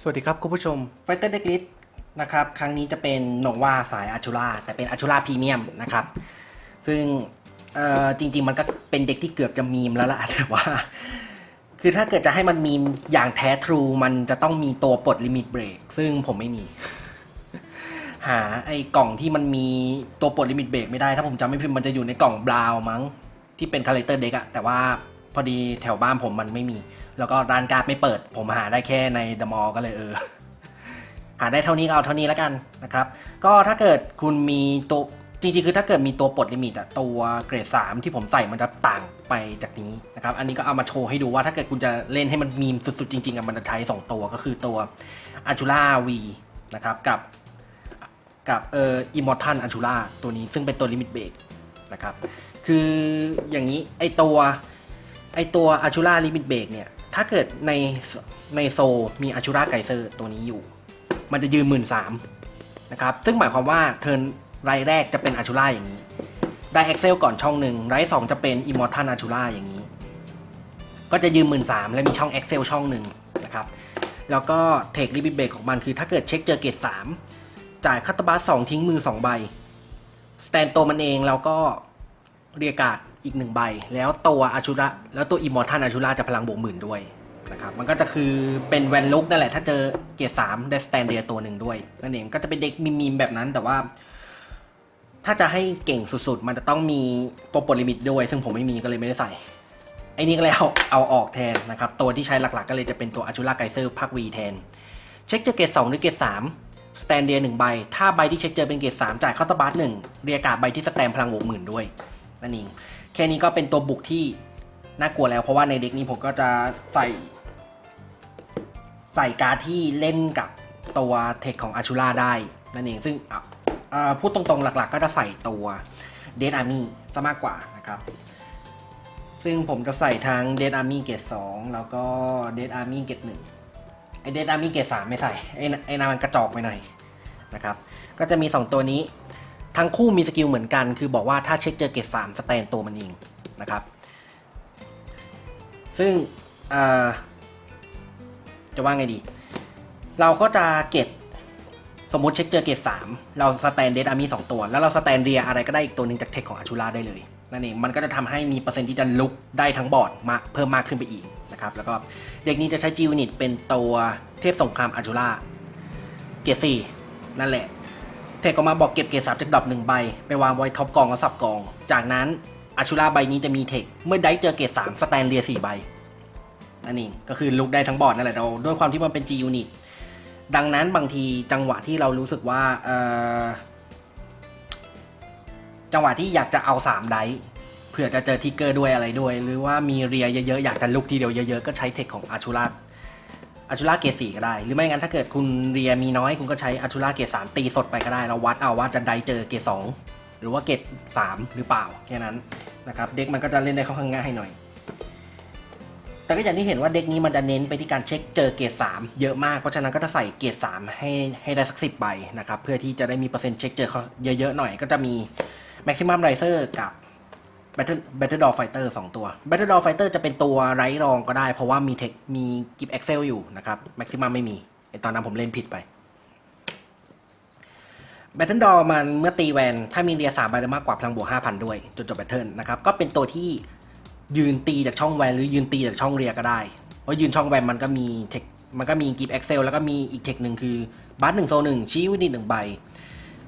สวัสดีครับคุณผู้ชมไฟเตอร์เด็กลิสนะครับครั้งนี้จะเป็นโนวาสายอาชูราแต่เป็นอาชูราพรีเมียมนะครับ ซึ่งจริง ๆ มันก็เป็นเด็กที่เกือบจะมีมแล้วล่ะแต่ว่า คือถ้าเกิดจะให้มันมีมอย่างแท้ทรู มันจะต้องมีตัวปลดลิมิตเบรกซึ่งผมไม่มี หาไอ้กล่องที่มันมีตัวปลดลิมิตเบรกไม่ได้ ถ้าผมจำไม่ผิดมันจะอยู่ในกล่องบราวมั้งที่เป็นคาแรคเตอร์เด็กอะแต่ว่าพอดีแถวบ้านผมมันไม่มี แล้วก็ร้านการ์ดไม่เปิด ผมหาได้แค่ในเดอะมอลก็เลยเออหาได้เท่านี้ก็เอาเท่านี้แล้วกันนะครับ ก็ถ้าเกิดคุณมีตัวจริงๆคือถ้าเกิดมีตัวปลดลิมิตอะตัวเกรด 3 ที่ผมใส่มันจะต่างไปจากนี้นะครับ อันนี้ก็เอามาโชว์ให้ดูว่าถ้าเกิดคุณจะเล่นให้มันมีมสุดๆจริงๆอะมันจะใช้ 2 ตัวก็คือตัวอาจูล่าวีนะครับกับกับเอ่ออิมอร์ทันอันชูล่าตัวนี้ซึ่งเป็นตัวลิมิตเบรกนะครับ คืออย่างนี้ไอตัวไอตัวอัชูล่าลิมิตเบรกเนี่ย ถ้าเกิดในในโซมีอัชูล่าไกเซอร์ตัวนี้อยู่ มันจะยืนหมื่นสามนะครับ ซึ่งหมายความว่าเทิร์นไรแรกจะเป็นอัชูล่าอย่างนี้ ได้ Excel ก่อนช่องหนึ่งไรสองจะเป็นอิมอร์ทันอัชูล่าอย่างนี้ ก็จะยืนหมื่นสามและมีช่อง Excel ช่องหนึ่งนะครับ แล้วก็เทคลิมิเบรกของมันคือถ้าเกิดเช็คเจอเกรดสามจ่ายคัตเตอร์บัสสองทิ้งมือสองใบ สแตนตัวมันเองแล้วก็เรียการ์ด อีกหนึ่งใบ แล้วตัวอาชูระแล้วตัวอิมอร์ทันอาชูระจะพลังบวกหมื่นด้วยนะครับมันก็จะคือเป็นแวนลุกนั่นแหละถ้าเจอเกียร์สามได้สแตนเดียตัวหนึ่งด้วยนั่นเองก็จะเป็นเด็กมีมๆแบบนั้นแต่ว่า ถ้าจะให้เก่งสุดๆ มันจะต้องมีตัวปลดลิมิตด้วย ซึ่งผมไม่มีก็เลยไม่ได้ใส่ไอ้นี่ก็เลยเอาเอาออกแทนนะครับ ตัวที่ใช้หลักๆ ก็เลยจะเป็นตัวอาชูระไกเซอร์ภาควีแทน เช็คเจอเกรดสองหรือเกรดสามสแตนเดียหนึ่งใบ ถ้าใบที่เช็คเจอเป็นเกรดสามจ่ายเข้าตบัสหนึ่งเรียกาใบที่สแตนพลังบวกหมื่นด้วยนั่นเอง แค่นี้ก็เป็นตัวบุกที่น่ากลัวแล้ว เพราะว่าในเด็กนี้ผมก็จะใส่ ใส่การ์ดที่เล่นกับตัวเทคของอาชูล่าได้นั่นเองซึ่งพูดตรงๆหลักๆ ก็จะใส่ตัวเดนอาร์มี่ซะมากกว่านะครับ ซึ่งผมจะใส่ทั้งเดนอาร์มี่เกรดสองแล้วก็เดนอาร์มี่เกรดหนึ่งไอเดนอาร์มี่เกรดสามไม่ใส่ไอไอนามันกระจอกไปหน่อยนะครับ ก็จะมี 2 ตัวนี้ ทั้งคู่มีสกิลเหมือนกัน คือบอกว่าถ้าเช็คเจอเกรดสามสแตนตัวมันเองนะครับ ซึ่งจะว่าไงดี เราก็จะเก็บสมมติเช็คเจอเกรดสามเราสแตนเดนอาร์มีสองตัว แล้วเราสแตนเรียอะไรก็ได้อีกตัวหนึ่งจากเทคของอาชูราได้เลยนั่นเองมันก็จะทำให้มีเปอร์เซ็นต์ที่จะลุกได้ทั้งบอร์ดมาเพิ่มมากขึ้นไปอีกนะครับ แล้วก็เด็กนี้จะใช้จิวนิตเป็นตัวเทพสงครามอาชูราเกรดสี่นั่นแหละ ทคออกมาบอกเก็บเกรดสามจากดรอปหนึ่งใบ ไปวางไว้ท็อปกองแล้วสับกอง จากนั้นอาชูราใบนี้จะมีเทค เมื่อได้เจอเกรดสามสแตนเรียสี่ใบนั่นเองก็คือลุกได้ทั้งบอร์ดนั่นแหละเราด้วยความที่มันเป็น G unit ดังนั้นบางทีจังหวะที่เรารู้สึกว่าเออจังหวะที่อยากจะเอาสามไดเผื่อจะเจอทิกเกอร์ด้วยอะไรด้วย หรือว่ามีเรียเยอะๆ อยากจะลุกทีเดียวเยอะๆ ก็ใช้เทคของอาชูรา อาชูราเกรดสี่ก็ได้ หรือไม่งั้นถ้าเกิดคุณเรียมีน้อยคุณก็ใช้อาชูราเกรดสามตีสดไปก็ได้ เราวัดเอาว่าจะได้เจอเกรดสองหรือว่าเกรดสามหรือเปล่าแค่นั้นนะครับเด็กมันก็จะเล่นได้ค่อนข้างง่ายหน่อย แต่ก็อย่างที่เห็นว่าเด็กนี้มันจะเน้นไปที่การเช็คเจอเกรด3เยอะมากเพราะฉะนั้นก็จะใส่เกรด3ให้ให้ได้สักสิบใบนะครับเพื่อที่จะได้มีเปอร์เซ็นต์เช็คเจอเขาเยอะๆหน่อย ก็จะมี Maximum Riser กับ Battle Battle Doll Fighter 2 ตัว Battle Doll Fighter จะเป็นตัวไร้รองก็ได้ เพราะว่ามีเทคมีกิฟ Excel อยู่นะครับ Maximum ไม่มีไอตอนนั้นผมเล่นผิดไปแบตเทิลดอมันเมื่อตีแวน ถ้ามีเรียสามใบหรือมากกว่าพลังบวก 5,000 ด้วย จนจบแบตเทิลนะครับ ก็เป็นตัวที่ยืนตีจากช่องแวนหรือยืนตีจากช่องเรียก็ได้ เพราะยืนช่องแวนมันก็มีเทคมันก็มีกิฟต์เอ็กเซลแล้วก็มีอีกเทคหนึ่งคือบัตหนึ่งโซหนึ่งชี้ยูนิตหนึ่งใบ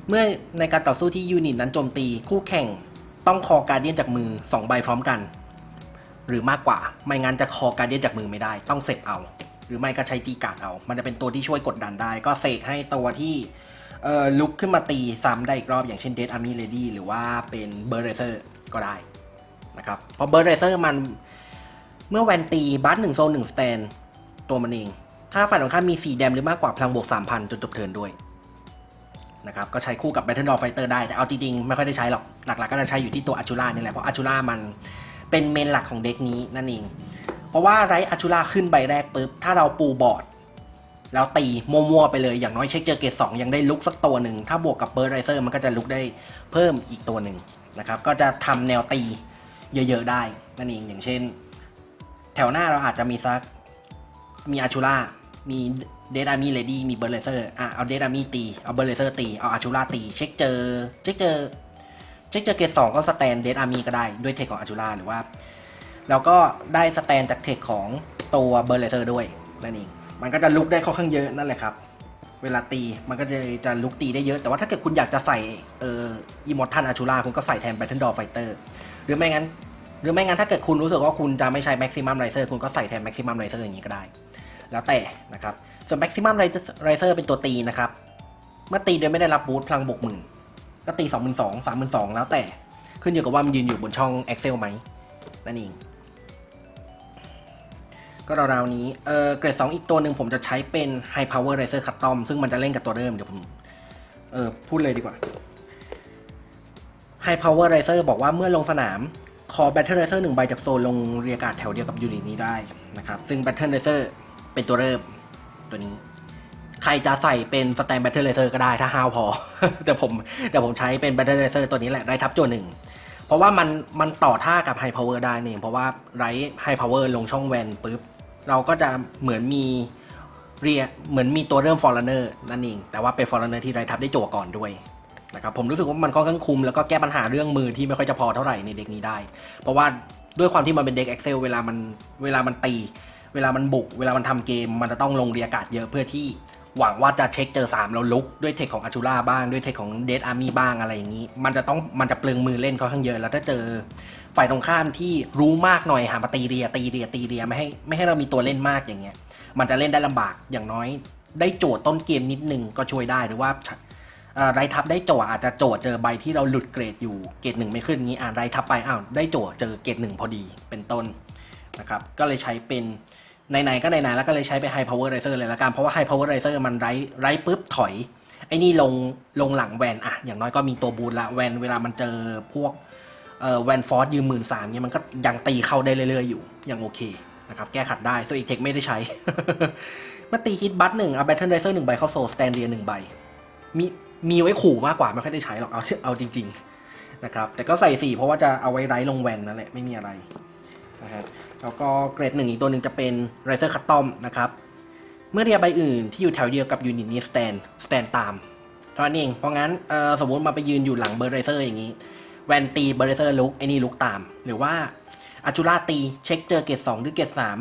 เมื่อในการต่อสู้ที่ยูนิตนั้นโจมตีคู่แข่ง ต้องคอการเดียนจากมือ 2 ใบพร้อมกัน หรือมากกว่า ไม่งั้นจะคอการเดียนจากมือไม่ได้ ต้องเสพเอา หรือไม่ก็ใช้จีการ์ดเอา มันจะเป็นตัวที่ช่วยกดดันได้ ก็เสกให้ตัวที่เอ่อลุกขึ้นมาตีซ้ำได้อีกรอบอย่างเช่นเด a อาร์มี่เลดี้หรือว่าเป็นเบอร์เรเซอร์ก็ได้นะครับเพราะเบอร์เรเซอร์มันเมื่อแวนตีบัสหนึ่งโซนหนึ่งสแตนตัวมันเอง ถ้าฝ่ายตรงข้ามมี 4 แดมหรือมากกว่าพลังบวก 3,000 จนจบเทิร์นด้วย นะครับก็ใช้คู่กับ Battle Doll Fighter ได้แต่เอาจริงๆไม่ค่อยได้ใช้หรอกหลักๆ ก็จะใช้อยู่ที่ตัวอัชูรานี่แหละเพราะอัชูรามันเป็นเมนหลักของเด็กนี้นั่นเอง เพราะว่าไรอัชูราขึ้นใบแรกปุ๊บถ้าเราปูบอร์ดแล้วตีมัวๆไปเลยอย่างน้อยเช็คเจอเกรดสองยังได้ลุกสักตัวหนึ่ง ถ้าบวกกับเบิร์ดไรเซอร์มันก็จะลุกได้เพิ่มอีกตัวหนึ่งนะครับก็จะทำแนวตีเยอะๆได้นั่นเองอย่างเช่น แถวหน้าเราอาจจะมีซักมีอาชูล่ามี เดดอาร์มี่เลดี้มีเบอร์เลเซอร์อะเอาเดดอาร์มี่ตี เอาเบอร์เลเซอร์ตี เอาอาชูราตี เช็คเจอ เช็คเจอ เช็คเจอเกรดสองก็สแตนเดดอาร์มี่ก็ได้ด้วยเทคของอาชูราหรือว่า แล้วก็ได้สแตนจากเทคของตัวเบอร์เลเซอร์ด้วยนั่นเอง มันก็จะลุกได้ค่อนข้างเยอะนั่นแหละครับ เวลาตีมันก็จะจะลุกตีได้เยอะ แต่ว่าถ้าเกิดคุณอยากจะใส่เอ่ออีมอร์ทันอาชูราคุณก็ใส่แทนแบทเทิลดอร์ไฟเตอร์หรือไม่งั้นหรือไม่งั้นถ้าเกิดคุณรู้สึกว่าคุณจะไม่ใช้แม็กซิมัมไรเซอร์คุณก็ใส่แทนแม็กซิมัมไรเซอร์อย่างนี้ก็ได้ แล้วแต่นะครับ ส่วนแม็กซิมัมไรเซอร์เป็นตัวตีนะครับเมื่อตีโดยไม่ได้รับบูทพลังบวกหมื่นก็ตีสองหมื่นสองสามหมื่นสองแล้วแต่ ขึ้นอยู่กับว่ามันยืนอยู่บนช่อง Excel ไหมนั่นเอง ก็ราวๆนี้เออเกรดสองอีกตัวหนึ่งผมจะใช้เป็น High Power Riser Custom ซึ่งมันจะเล่นกับตัวเริ่มเดี๋ยวผมเออพูดเลยดีกว่า High Power Riser บอกว่าเมื่อลงสนามขอ Battle Riser หนึ่งใบจากโซนลงเรียการ์ดแถวเดียวกับยูนิตนี้ได้นะครับ ซึ่ง Battle Riser เป็นตัวเริ่ม ตัวนี้ ใครจะใส่เป็น Stand Battle Riser ก็ได้ถ้าห้าวพอ แต่ผมแต่ผมใช้เป็น Battle Riser ตัวนี้แหละได้ทับโจหนึ่งเพราะว่ามันมันต่อท่ากับ High Power ได้นี่เพราะว่าไร High Power ลงช่องแวนปุ๊บเราก็จะเหมือนมีเรียเหมือนมีตัวเริ่ม Foreigner นั่นเองแต่ว่าเป็น Foreigner ที่ไรทับได้โจก่อนด้วยนะครับผมรู้สึกว่ามันค่อนข้างคุมแล้วก็แก้ปัญหาเรื่องมือที่ไม่ค่อยจะพอเท่าไหร่ในเด็กนี้ได้ เพราะว่าด้วยความที่มันเป็นเด็ก Excel เวลามันเวลามันตี เวลามันบุก เวลามันทำเกม มันจะต้องลงเรียการ์ดเยอะเพื่อที่หวังว่าจะเช็คเจอ 3 แล้วลุก ด้วยเทคของอาชูราบ้าง ด้วยเทคของเดดอาร์มี่บ้างอะไรอย่างนี้ มันจะต้องมันจะเปลืองมือเล่นค่อนข้างเยอะ แล้วถ้าเจอฝ่ายตรงข้ามที่รู้มากหน่อยหามาตีเรียตีเรียตีเรียไม่ให้ไม่ให้เรามีตัวเล่นมากอย่างเงี้ย มันจะเล่นได้ลำบากอย่างน้อย ได้โจทย์ต้นเกมนิดนึงก็ช่วยได้หรือว่าไรทับได้โจทย์อาจจะโจทย์เจอใบที่เราหลุดเกรดอยู่เกรดหนึ่งไม่ขึ้นงี้อ่านไรทับไปอ้าวได้โจทย์เจอเกรดหนึ่งพอดีเป็นต้น นะครับก็เลยใช้เป็นไหนๆก็ไหนๆแล้วก็เลยใช้ไป High Power Riser เลยละกันเพราะว่า High Power Riser มันไร้ไร้ปุ๊บถอย ไอ้นี่ลงลงหลังแวนอะอย่างน้อยก็มีตัวบูทละแวนเวลามันเจอพวกเอ่อแวนฟอร์สยืมหมื่นสามเนี่ยมันก็ยังตีเข้าได้เรื่อยๆอยู่ยังโอเคนะครับแก้ขัดได้ส่วนอีกเทคไม่ได้ใช้ เมื่อตีฮิตบัตหนึ่งเอาแบทเทิลไรเซอร์หนึ่งใบเข้าโซสแตนเดียหนึ่งใบมีมีไว้ขู่มากกว่าไม่ค่อยได้ใช้หรอกเอาเอาจริง ๆ นะครับแต่ก็ใส่สี่เพราะว่าจะเอาไว้ไร้ลงแวนนั่นแหละไม่มีอะไรนะฮะ แล้วก็เกรดหนึ่งอีกตัวหนึ่งจะเป็น Riser Custom นะครับ เมื่อเรียใบอื่นที่อยู่แถวเดียวกับยูนิตนี้ stand stand ตามเท่านั้นเอง เพราะงั้นสมมติมาไปยืนอยู่หลังเบอร์ไรเซอร์อย่างนี้ แวนตีเบอร์ไรเซอร์ลุกไอ้นี่ลุกตาม หรือว่าอาจูราตีเช็คเจอเกรดสองหรือเกรดสาม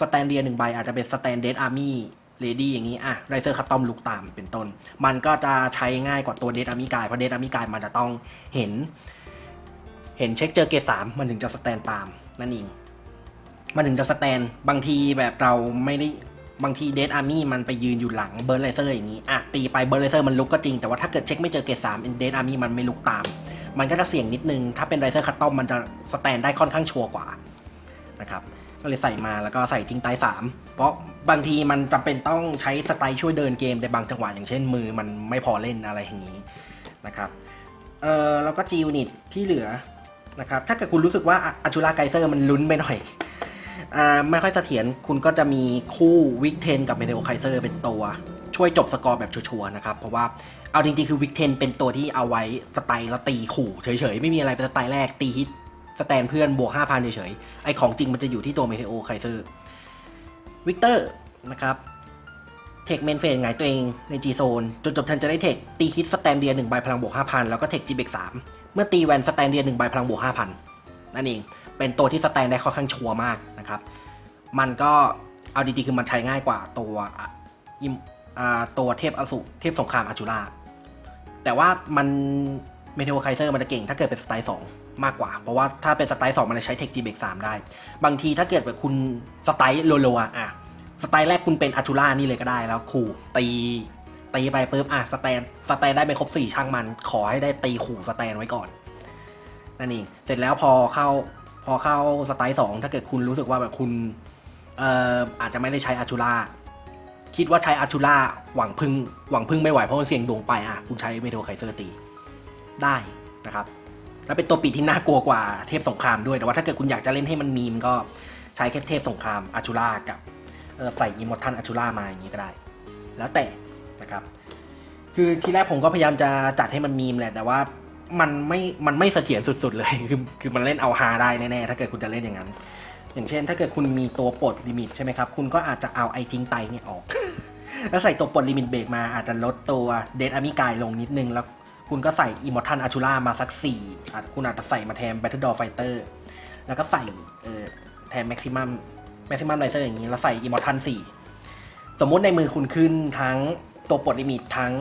สแตนเดียหนึ่งใบอาจจะเป็นสแตนเดดอาร์มี่เลดี้อย่างนี้อะไรเซอร์คัตตอมลุกตามเป็นต้น มันก็จะใช้ง่ายกว่าตัวเดดอาร์มี่กายเพราะเดดอาร์มี่กายมันจะต้องเห็น เห็นเช็คเจอเกรดสามมันถึงจะสแตนตามนั่นเอง มันถึงจะสแตน บางทีแบบเราไม่ได้บางทีเดดอาร์มี่มันไปยืนอยู่หลังเบอร์เลเซอร์อย่างนี้อะตีไปเบอร์เลเซอร์มันลุกก็จริง แต่ว่าถ้าเกิดเช็คไม่เจอเกรดสามเดดอาร์มี่มันไม่ลุกตาม มันก็จะเสี่ยงนิดนึง ถ้าเป็นไรเซอร์คัตตอมมันจะสแตนได้ค่อนข้างชัวร์กว่านะครับก็เลยใส่มาแล้วก็ใส่ทิ้งใต้สามเพราะบางทีมันจำเป็นต้องใช้สไตล์ช่วยเดินเกมในบางจังหวะอย่างเช่นมือมันไม่พอเล่นอะไรอย่างนี้นะครับเออแล้วก็จีวนิตที่เหลือนะครับถ้าเกิดคุณรู้สึกว่าอาชูราไกเซอร์มันลุ้นไปหน่อย ไม่ค่อยเสถียรคุณก็จะมีคู่วิกเทนกับเมเดโอไคเซอร์เป็นตัว ช่วยจบสกอร์แบบชัวร์ๆนะครับ เพราะว่าเอาจริงๆ คือวิกเทนเป็นตัวที่เอาไว้สไตล์แล้วตีขู่เฉยๆ ไม่มีอะไรเป็นสไตล์แรกตีฮิตสแตนเพื่อนบวก5,000เฉยๆ ไอของจริงมันจะอยู่ที่ตัวเมเทโอไคเซอร์วิกเตอร์นะครับเทคเมนเฟสไงตัวเองในจีโซนจนจบทันจะได้เทคตีฮิตสแตนเดียหนึ่งใบพลังบวก5,000 แล้วก็เทคจีเบกสามเมื่อตีแวนสแตนเดียหนึ่งใบพลังบวก5,000 นั่นเอง เป็นตัวที่สแตนได้ค่อนข้างชัวร์มากนะครับ มันก็เอาจริงๆคือมันใช้ง่ายกว่าตัวอิมตัวเทพอสุเทพสงครามอาจูราแต่ว่ามันเมเทโอไคเซอร์มันจะเก่งถ้าเกิดเป็นสไตล์2มากกว่า เพราะว่าถ้าเป็นสไตล์2มันจะใช้เทคจีเบกสามได้ บางทีถ้าเกิดแบบคุณสไตล์โลโลอะสไตล์แรกคุณเป็นอาจูรานี่เลยก็ได้แล้วขู่ตีตีไปปุ๊บอะสแตนสแตนได้ไปครบสี่ช่างมัน ขอให้ได้ตีขู่สแตนไว้ก่อนนั่นเองเสร็จแล้วพอเข้า พอเข้าสไตล์สองถ้าเกิดคุณรู้สึกว่าแบบคุณเอ่ออาจจะไม่ได้ใช้อาชูล่าคิดว่าใช้อาชูล่าหวังพึ่งหวังพึ่งไม่ไหวเพราะมันเสี่ยงดวงไปอะคุณใช้เมโทไคเซอร์ตีได้นะครับแล้วเป็นตัวปีที่น่ากลัวกว่าเทพสงครามด้วยแต่ว่าถ้าเกิดคุณอยากจะเล่นให้มันมีมก็ใช้แค่เทพสงครามอาชูล่ากับใส่อิมมอร์ทันอาชูล่ามาอย่างนี้ก็ได้ แล้วแต่นะครับ คือทีแรกผมก็พยายามจะจัดให้มันมีมแหละแต่ว่า มันไม่มันไม่เสถียรสุด ๆ เลยคือคือมันเล่นเอาฮาได้แน่ๆถ้าเกิดคุณจะเล่นอย่างนั้น อย่างเช่น ถ้าเกิดคุณมีตัวปลดลิมิตใช่ไหมครับ คุณก็อาจจะเอาไอทิ้งไตเนี่ยออก แล้วใส่ตัวปลดลิมิตเบรกมาอาจจะลดตัวเดดอามิกายลงนิดนึง แล้วคุณก็ใส่อิมมอร์ทันอาชูล่ามาสักสี่อาจคุณอาจจะใส่มาแทนแบทเทิลดอร์ไฟเตอร์แล้วก็ใส่เอ่อแทนแม็กซิมัมแม็กซิมัมไรเซอร์อย่างนี้แล้วใส่อิมมอร์ทันสี่สมมุติในมือคุณขึ้นทั้งตัวปลดลิมิตทั้ง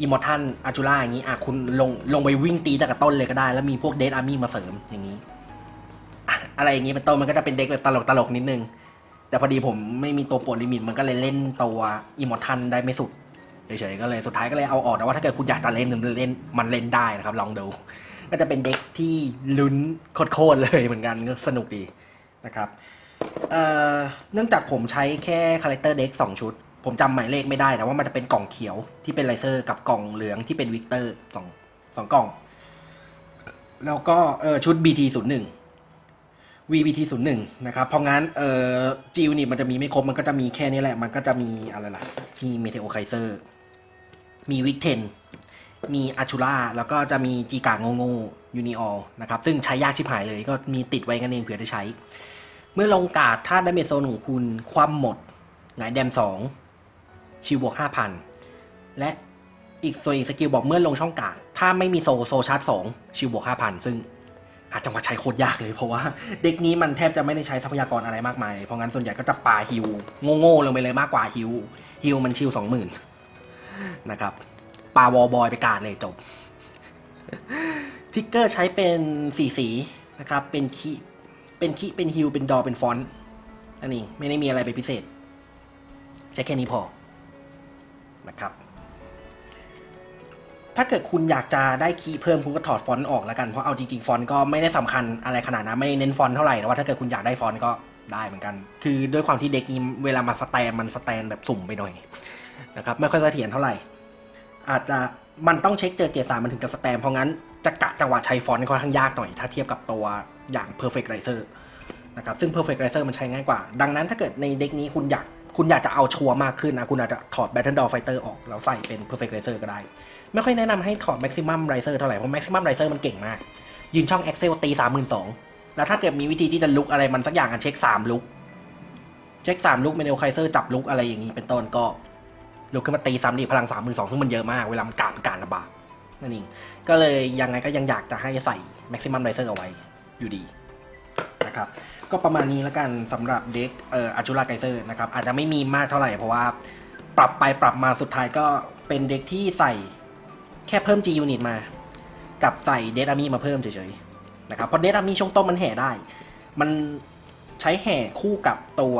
อิมมอร์ทันอาชูล่าอย่างนี้อะคุณลงลงไปวิ่งตีตั้งแต่ต้นเลยก็ได้ แล้วมีพวกเดดอาร์มี่มาเสริมอย่างนี้ อะไรอย่างนี้เป็นต้นมันก็จะเป็นเด็กแบบตลกตลกๆนิดนึง แต่พอดีผมไม่มีตัวปวดลิมิต มันก็เลยเล่นตัวอิมมอร์ทันได้ไม่สุดเฉยๆก็เลยสุดท้ายก็เลยเอาออกแต่ว่าถ้าเกิดคุณอยากจะเล่นมันเล่นมันเล่นได้นะครับ ลองดู ก็จะเป็นเด็กที่ลุ้นโคตรๆเลยเหมือนกันก็สนุกดีนะครับเอ่อเนื่องจากผมใช้แค่คาแรคเตอร์เด็กสองชุด ผมจำหมายเลขไม่ได้แต่ว่ามันจะเป็นกล่องเขียวที่เป็นไลเซอร์กับกล่องเหลืองที่เป็นวิกเตอร์สองสองกล่อง แล้วก็เออชุด BT 0 1 VBT 0 1 นะครับเพราะงั้นเออจิวนี่มันจะมีไม่ครบมันก็จะมีแค่นี้แหละ มันก็จะมีอะไรล่ะ มีเมเทโอไคเซอร์มีวิกเทนมีอาชูล่าแล้วก็จะมีจีกาโงโงยูนิออลนะครับ ซึ่งใช้ยากชิบหายเลยก็มีติดไว้กันเองเผื่อได้ใช้ เมื่อลงกาดถ้าได้เมโซนของคุณความหมดหงายแดมสอง ชิวบวกห้าพันและอีกส่วนอีกสกิลบอกเมื่อลงช่องกาดถ้าไม่มีโซโซชาร์จสองชิวบวกห้าพันซึ่งหาจังหวะใช้โคตรยากเลยเพราะว่าเด็กนี้มันแทบจะไม่ได้ใช้ทรัพยากรอะไรมากมาย เพราะงั้นส่วนใหญ่ก็จะปาฮิวโง่ๆลงไปเลยมากกว่าฮิวฮิวมันชิวสองหมื่นนะครับปาวอลบอยไปกาดเลยจบทิกเกอร์ใช้เป็นสีสีนะครับ เป็นคีเป็นคีเป็นฮิวเป็นดอเป็นฟอนต์อันนี้ไม่ได้มีอะไรเป็นพิเศษ ใช้แค่นี้พอ นะครับ ถ้าเกิดคุณอยากจะได้คีย์เพิ่มคุณก็ถอดฟอนต์ออกแล้วกัน เพราะเอาจริงๆ ฟอนต์ก็ไม่ได้สำคัญอะไรขนาดนั้นไม่ได้เน้นฟอนต์เท่าไหร่แต่ว่าถ้าเกิดคุณอยากได้ฟอนต์ก็ได้เหมือนกัน คือด้วยความที่เด็กนี้เวลามาสแตนมันสแตนแบบสุ่มไปหน่อยนะครับไม่ค่อยเสถียรเท่าไหร่ อาจจะมันต้องเช็คเจอเกียร์สามมันถึงจะสแตนเพราะงั้นจะกะจังหวะใช้ฟอนต์ค่อนข้างยากหน่อย ถ้าเทียบกับตัวอย่าง perfect riser นะครับซึ่ง perfect riser มันใช้ง่ายกว่า ดังนั้นถ้าเกิดในเด็กนี้คุณอยาก คุณอยากจะเอาชัวร์มากขึ้นนะ คุณอาจจะถอด battle door fighter ออก แล้วใส่เป็น perfect riser ก็ได้ ไม่ค่อยแนะนำให้ถอด maximum riser เท่าไหร่ เพราะ maximum riser มันเก่งมาก ยืนช่อง excel ตีสามหมื่นสองแล้วถ้าเกิดมีวิธีที่จะลุกอะไรมันสักอย่างกันเช็คสามลุก เช็คสามลุกเมนลไคเซอร์จับลุกอะไรอย่างนี้เป็นต้นก็ลุกขึ้นมาตีซ้ำดีพลังสามหมื่นสองซึ่งมันเยอะมาก เวลามันการการระบาดนั่นเอง ก็เลยยังไงก็ยังอยากจะให้ใส่ maximum riser เอาไว้อยู่ดีนะครับ ก็ประมาณนี้แล้วกันสำหรับเด็กเอ่ออาจูราไกเซอร์นะครับอาจจะไม่มีมากเท่าไหร่เพราะว่าปรับไปปรับมาสุดท้ายก็เป็นเด็กที่ใส่แค่เพิ่ม G unit มา กับใส่เด a อามีมาเพิ่มเฉยๆนะครับเพราะเด a อามีช่วงต้นมันแห่ได้ มันใช้แห่คู่กับตัว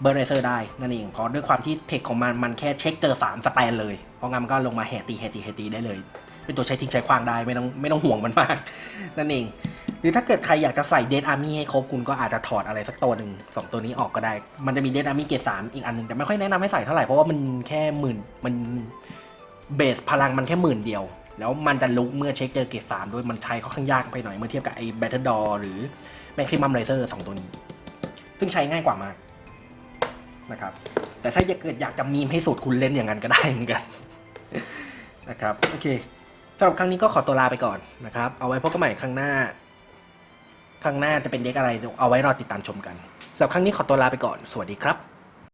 เบอร์เรเซอร์ได้นั่นเอง เพราะด้วยความที่เทคของมัน มันแค่เช็คเจอสามสแตนเลย เพราะงั้นมันก็ลงมาแห่ตีแห่ตีแห่ตีได้เลย เป็นตัวใช้ทิ้งใช้คว้างได้ไม่ต้องไม่ต้องห่วงมันมาก นั่นเอง รือถ้าเกิดใครอยากจะใส่เด a อาร์มี่ให้ครบคุณก็อาจจะถอดอะไรสักตัวหนึ่งสองตัวนี้ออกก็ได้ มันจะมีเด a อาร์มี่เกรดสามอีกอันหนึ่งแต่ไม่ค่อยแนะนำให้ใส่เท่าไหร่เพราะว่ามันแค่หมื่นมันเบสพลังมันแค่หมื่นเดียว แล้วมันจะลุกเมื่อเช็คเจอเกรดสามด้วยมันใช้ค่อนข้างยากไปหน่อยเมื่อเทียบกับไอ้แบทเทิลดอหรือแม็กซิมัมไรเซอร์สองตัวนี้ ซึ่งใช้ง่ายกว่ามากนะครับ แต่ถ้าเกิดอยากจะมีมให้สุดคุณเล่นอย่างนั้นก็ได้เหมือนกันนะครับโอเคสำหรับครั้งนี้ก็ขอตัวลาไปก่อนนะครับ เอาไว้พบกันใหม่ครั้งหน้า ครั้งหน้าจะเป็นเด็กอะไรเอาไว้รอติดตามชมกันสำหรับครั้งนี้ขอตัวลาไปก่อน สวัสดีครับ